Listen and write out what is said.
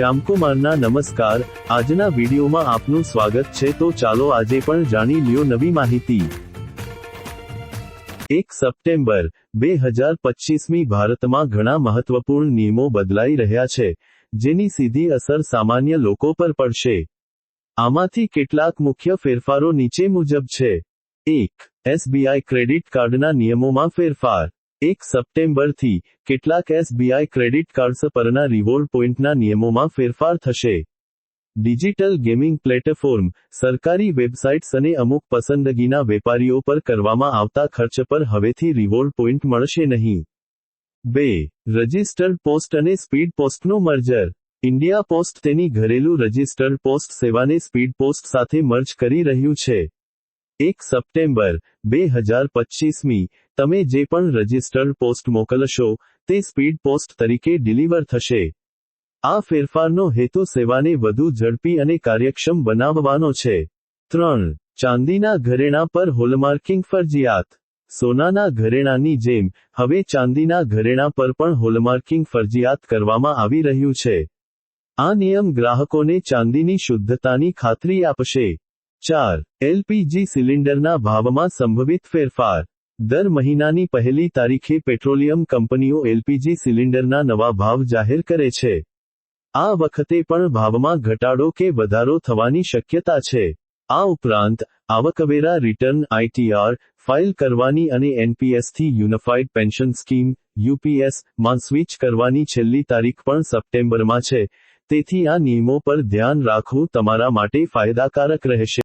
શ્યામકુમારના નમસ્કાર. આજના વિડીયોમાં આપનું સ્વાગત છે. તો ચાલો આજે પણ જાણી લ્યો નવી માહિતી. એક સપ્ટેમ્બર, બે હજાર પચીસમી ભારતમાં ઘણા મહત્વપૂર્ણ નિયમો બદલાઈ રહ્યા છે, જેની સીધી અસર સામાન્ય લોકો પર પડશે. આમાંથી કેટલાક મુખ્ય ફેરફારો નીચે મુજબ છે. એક, એસબીઆઈ ક્રેડિટ કાર્ડના નિયમોમાં ફેરફાર. એક સપ્ટેમ્બરથી કેટલાક એસબીઆઈ ક્રેડિટ કાર્ડ્સ પરના રિવોર્ડ પોઈન્ટના નિયમોમાં ફેરફાર થશે. ડિજિટલ ગેમિંગ પ્લેટફોર્મ, સરકારી વેબસાઇટ્સ અને અમુક પસંદગીના વેપારીઓ પર કરવામાં આવતા ખર્ચ પર હવેથી રિવોર્ડ પોઈન્ટ મળશે નહીં. બે, રજિસ્ટર્ડ પોસ્ટ અને સ્પીડ પોસ્ટનું મર્જર. ઇન્ડિયા પોસ્ટ તેની ઘરેલું રજિસ્ટર્ડ પોસ્ટ સેવાને સ્પીડ પોસ્ટ સાથે મર્જ કરી રહ્યું છે. એક સપ્ટેમ્બર, બે હજાર પચીસમી તમે જે પણ રજિસ્ટર્ડ પોસ્ટ મોકલશો, તે સ્પીડ પોસ્ટ તરીકે ડિલિવર થશે. આ ફેરફારનો હેતુ સેવાને વધુ ઝડપી અને કાર્યક્ષમ બનાવવાનો છે. ત્રણ, ચાંદીના ઘરેણાં પર હોલમાર્કિંગ ફરજિયાત. સોનાના ઘરેણાંની જેમ, હવે ચાંદીના ઘરેણાં પર પણ હોલમાર્કિંગ ફરજિયાત કરવામાં આવી રહ્યું છે. આ નિયમ ગ્રાહકોને ચાંદીની શુદ્ધતાની ખાતરી આપશે. ચાર. એલપીજી સિલિન્ડરના ભાવમાં સંભવિત ફેરફાર. દર મહિનાની પહેલી તારીખે પેટ્રોલિયમ કંપનીઓ એલપીજી સિલિન્ડરના નવા ભાવ જાહેર કરે છે. આ વખતે પણ ભાવમાં ઘટાડો કે વધારો થવાની શક્યતા છે. આ ઉપરાંત, આવકવેરા રિટર્ન આઈટીઆર ફાઇલ કરવાની અને એનપીએસથી યુનિફાઇડ પેન્શન સ્કીમ યુપીએસમાં સ્વિચ કરવાની છેલ્લી તારીખ પણ સપ્ટેમ્બરમાં છે. તેથી આ નિયમો પર ધ્યાન રાખવું તમારા માટે ફાયદાકારક રહેશે.